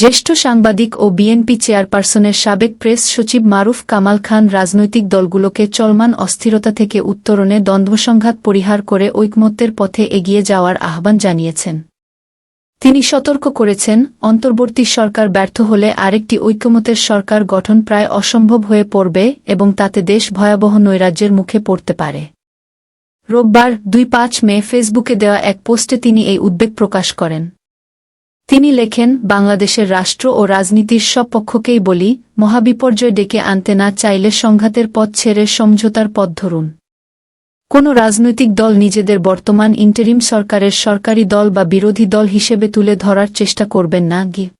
জ্যেষ্ঠ সাংবাদিক ও বিএনপি চেয়ারপারসনের সাবেক প্রেস সচিব মারুফ কামাল খান রাজনৈতিক দলগুলোকে চলমান অস্থিরতা থেকে উত্তরণে দ্বন্দ্বসংঘাত পরিহার করে ঐকমত্যের পথে এগিয়ে যাওয়ার আহ্বান জানিয়েছেন। তিনি সতর্ক করেছেন, অন্তর্বর্তী সরকার ব্যর্থ হলে আরেকটি ঐক্যমতের সরকার গঠন প্রায় অসম্ভব হয়ে পড়বে এবং তাতে দেশ ভয়াবহ নৈরাজ্যের মুখে পড়তে পারে। রোববার দুই পাঁচ মে ফেসবুকে দেওয়া এক পোস্টে তিনি এই উদ্বেগ প্রকাশ করেন। তিনি লেখেন, বাংলাদেশের রাষ্ট্র ও রাজনীতির সব পক্ষকেই বলি, মহাবিপর্যয় ডেকে আনতে না চাইলে সংঘাতের পথ ছেড়ে সমঝোতার পথ ধরুন। কোনো রাজনৈতিক দল নিজেদের বর্তমান ইন্টারিম সরকারের সরকারি দল বা বিরোধী দল হিসেবে তুলে ধরার চেষ্টা করবেন না। গি.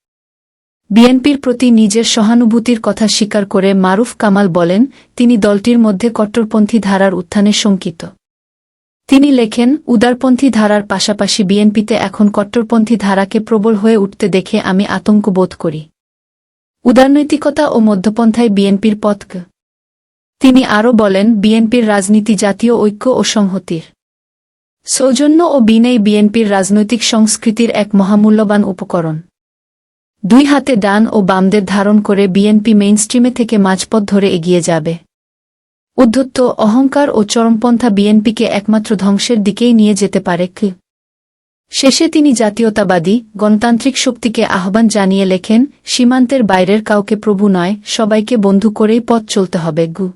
বিএনপির প্রতি নিজের সহানুভূতির কথা স্বীকার করে মারুফ কামাল বলেন, তিনি দলটির মধ্যে কট্টরপন্থী ধারার উত্থানে শঙ্কিত। তিনি লেখেন, উদারপন্থী ধারার পাশাপাশি বিএনপিতে এখন কট্টরপন্থী ধারাকে প্রবল হয়ে উঠতে দেখে আমি আতঙ্ক বোধ করি। উদারনৈতিকতা ও মধ্যপন্থায় বিএনপির পথ তিনি আরও বলেন, বিএনপির রাজনীতি জাতীয় ঐক্য ও সংহতির সৌজন্য ও বিনেই বিএনপির রাজনৈতিক সংস্কৃতির এক মহামূল্যবান উপকরণ। দুই হাতে ডান ও বামদের ধারণ করে বিএনপি মেইনস্ট্রিমে থেকে মাঝপথ ধরে এগিয়ে যাবে। উদ্ধত্ত অহংকার ও চরমপন্থা বিএনপিকে একমাত্র ধ্বংসের দিকেই নিয়ে যেতে পারে কি? শেষে তিনি জাতীয়তাবাদী, গণতান্ত্রিক শক্তিকে আহ্বান জানিয়ে লেখেন, সীমান্তের বাইরের কাউকে প্রভু নয়, সবাইকে বন্ধু করেই পথ চলতে হবে গু।